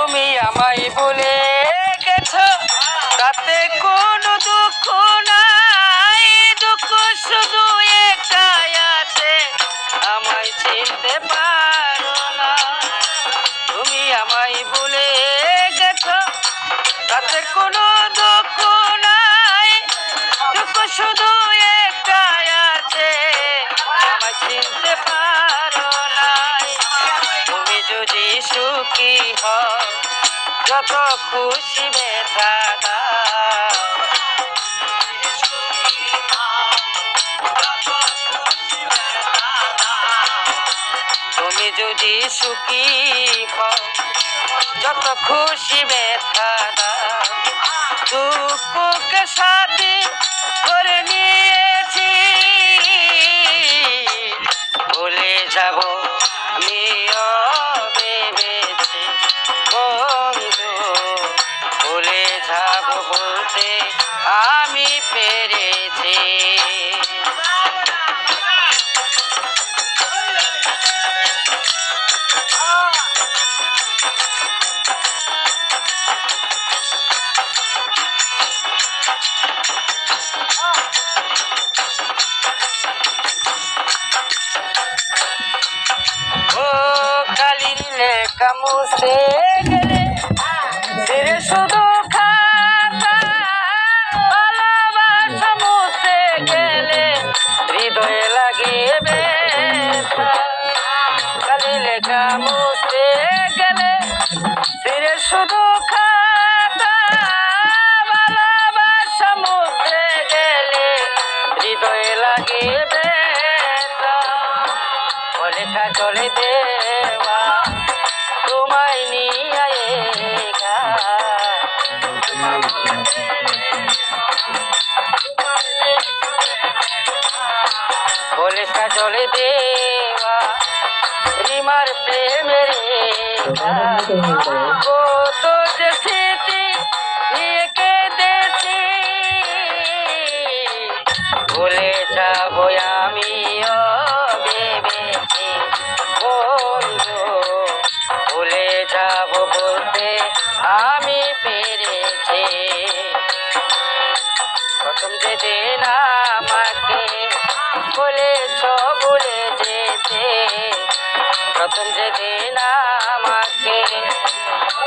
তুমি আমায় বলে গেছো। তাতে কোনো দুঃখ নাই, দুঃখ শুধু একটাই আছে। আমায় চিনতে পারো না, তুমি আমায় বলে গেছো। তাতে কোনো দুঃখ নাই, দুঃখ শুধু একটাই আছে। আমায় চিনতে পারো সুখী হও, যত খুশি দাও। তুমি যদি সুখী হও, যত খুশি দাও। দুঃখকে সাথে করে নিয়েছি। ভুলে যাব লেখা মুছে গেলে ফিরে শুধু খাতা ভালোবাসা মুছে গেলে হৃদয়ে লাগে ব্যথা কালি লেখা মুছে গেলে ফিরে শুধু খাতা ভালোবাসা মুছে গেলে হৃদয়ে লাগে ব্যথা লেখা চলে দেওয়া লেখা চলে দেওয়া, রিমার প্রেমের কত যে স্মৃতি নিয়ে কেঁদেছি, ভুলে যাব ভেবেছি। বন্ধু, ভুলে যাব বলতে আমি পেরেছি। প্রথম যেদিন আমাকে বলেছ ভুলে যেতে। প্রথম যেদিন আমাকে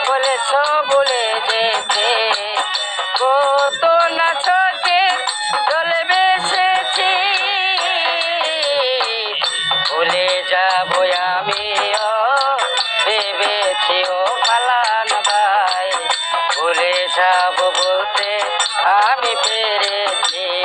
বলেছ ভুলে যেতে। কত না চোখে চলে বেসেছি ভুলে যাব আমিও ভেবেছি ও পালান ভাই। আমি ভুলে যাব বলতে আমি পেরেছি।